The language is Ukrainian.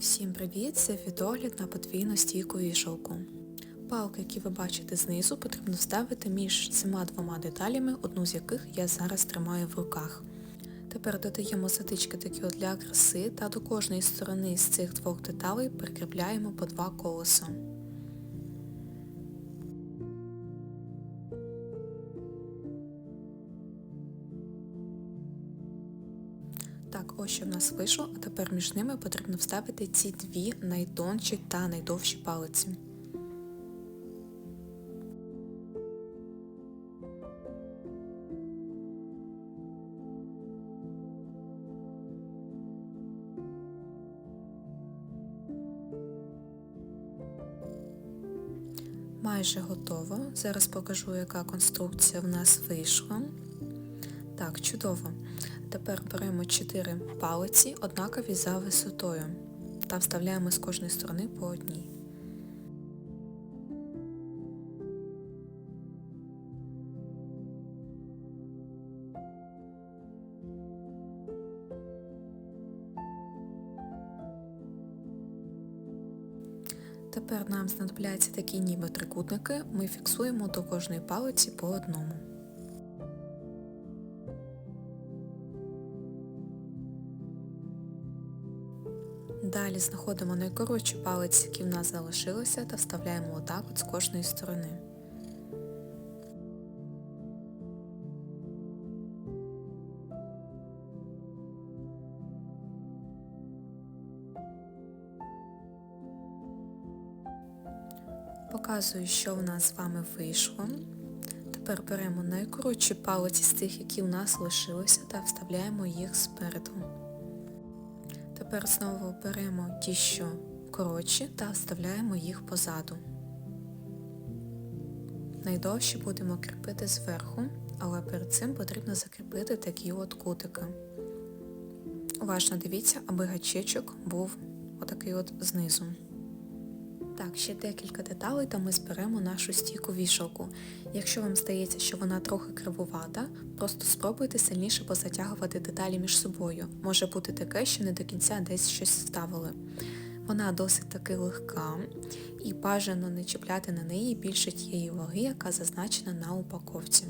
Всім привіт! Це відогляд на подвійну стійку вішалку. Палки, які ви бачите знизу, потрібно вставити між цими двома деталями, одну з яких я зараз тримаю в руках. Тепер додаємо затички такі для краси та до кожної сторони з цих двох деталей прикріпляємо по два колеса. Так, ось що в нас вийшло, а тепер між ними потрібно вставити ці дві найтонші та найдовші палиці. Майже готово. Зараз покажу, яка конструкція в нас вийшла. Так, чудово. Тепер беремо 4 палиці, однакові за висотою, та вставляємо з кожної сторони по одній. Тепер нам знадобляться такі ніби трикутники, ми фіксуємо до кожної палиці по одному. Далі знаходимо найкоротші палиці, які в нас залишилися, та вставляємо отак от з кожної сторони. Показую, що в нас з вами вийшло. Тепер беремо найкоротші палиці з тих, які в нас лишилися, та вставляємо їх спереду. Тепер знову беремо ті, що коротші, та вставляємо їх позаду. Найдовші будемо кріпити зверху, але перед цим потрібно закріпити такі от кутики. Уважно дивіться, аби гачечок був отакий от знизу. Так, ще декілька деталей та ми зберемо нашу стійку вішалку. Якщо вам здається, що вона трохи кривувата, просто спробуйте сильніше позатягувати деталі між собою. Може бути таке, що не до кінця десь щось вставили. Вона досить таки легка і бажано не чіпляти на неї більше тієї ваги, яка зазначена на упаковці.